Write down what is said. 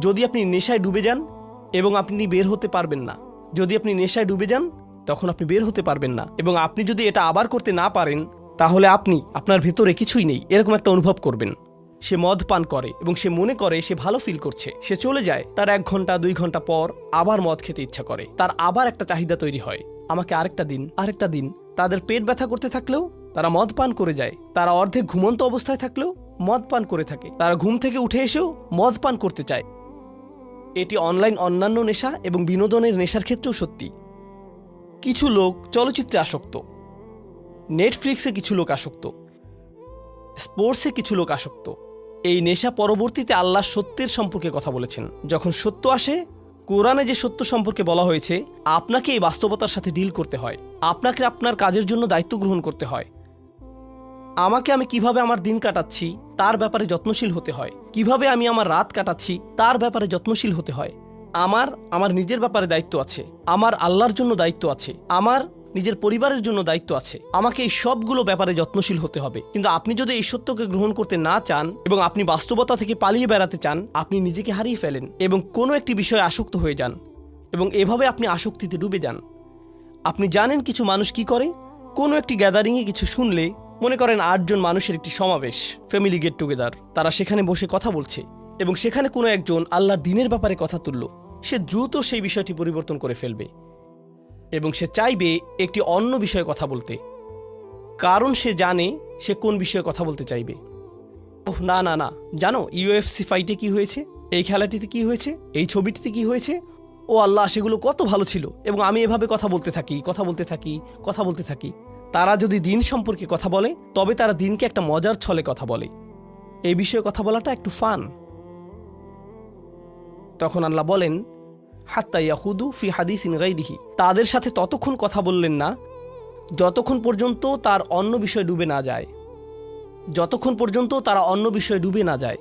যদি আপনি নেশায় ডুবে যান এবং আপনি বের হতে পারবেন না, যদি আপনি নেশায় ডুবে যান, তখন আপনি বের হতে পারবেন না। এবং আপনি যদি এটা আবার করতে না পারেন, তাহলে আপনি, আপনার ভেতরে কিছুই নেই, এরকম একটা অনুভব করবেন। সে মদ পান করে এবং সে মনে করে সে ভালো ফিল করছে। সে চলে যায়, তার এক ঘণ্টা, দুই ঘণ্টা পর আবার মদ খেতে ইচ্ছা করে। তার আবার একটা চাহিদা তৈরি হয়, আমাকে আরেকটা দিন আরেকটা দিন। তাদের পেট ব্যথা করতে থাকলেও তারা মদ পান করে যায়। তারা অর্ধেক ঘুমন্ত অবস্থায় থাকলেও মদ পান করে থাকে। তারা ঘুম থেকে উঠে এসেও মদ পান করতে চায়। এটি অনলাইন অন্যান্য নেশা এবং বিনোদনের নেশার ক্ষেত্রেও সত্যি। কিছু লোক চলচ্চিত্রে আসক্ত। নেটফ্লিক্সে কিছু লোক আসক্ত। স্পোর্টসে কিছু লোক আসক্ত। এই নেশা পরবর্তীতে আল্লাহ সত্যের সম্পর্কে কথা বলেছেন। যখন সত্য আসে, কোরআনে যে সত্য সম্পর্কে বলা হয়েছে, আপনাকে এই বাস্তবতার সাথে ডিল করতে হয়। আপনাকে আপনার কাজের জন্য দায়িত্ব গ্রহণ করতে হয়। আমাকে আমি কীভাবে আমার দিন কাটাচ্ছি, তার ব্যাপারে যত্নশীল হতে হয়। কীভাবে আমি আমার রাত কাটাচ্ছি, তার ব্যাপারে যত্নশীল হতে হয়। আমার আমার নিজের ব্যাপারে দায়িত্ব আছে। আমার আল্লাহর জন্য দায়িত্ব আছে। আমার, নিজের পরিবারের জন্য দায়িত্ব আছে। আমাকে এই সবগুলো ব্যাপারে যত্নশীল হতে হবে। কিন্তু আপনি যদি এই সত্যকে গ্রহণ করতে না চান এবং আপনি বাস্তবতা থেকে পালিয়ে বেড়াতে চান, আপনি নিজেকে হারিয়ে ফেলেন এবং কোনো একটি বিষয়ে আসক্ত হয়ে যান এবং এভাবে আপনি আসক্তিতে ডুবে যান। আপনি জানেন কিছু মানুষ কি করে? কোনো একটি গ্যাদারিংয়ে কিছু শুনলে মনে করেন আটজন মানুষের একটি সমাবেশ ফ্যামিলি গেট টুগেদার তারা সেখানে বসে কথা বলছে এবং সেখানে কোনো একজন আল্লাহর দিনের ব্যাপারে কথা তুলল। সে দ্রুত সেই বিষয়টি পরিবর্তন করে ফেলবে এবং সে চাইবে একটি অন্য বিষয়ে কথা বলতে। কারণ সে জানে সে কোন বিষয়ে কথা বলতে চাইবে। ওহ, না না না। জানো ইউএফসি ফাইটে কি হয়েছে? এই খেলাটিতে কি হয়েছে? এই ছবিটিতে কি হয়েছে? ও আল্লাহ, সেগুলো কত ভালো ছিল। এবং আমি এভাবে কথা বলতে থাকি, কথা বলতে থাকি, কথা বলতে থাকি। তারা যদি দিন সম্পর্কে কথা বলে, তবে তারা দিনকে একটা মজার ছলে কথা বলে। এই বিষয়ে কথা বলাটা একটু ফান। তখন আল্লাহ বলেন, হাত্তা ইয়াহুদু ফি হাদিসিন গাইদিহি তাদের সাথে ততক্ষণ কথা বললেন না, যতক্ষণ পর্যন্ত তার অন্য বিষয়ে ডুবে না যায়। যতক্ষণ পর্যন্ত তারা অন্য বিষয়ে ডুবে না যায়।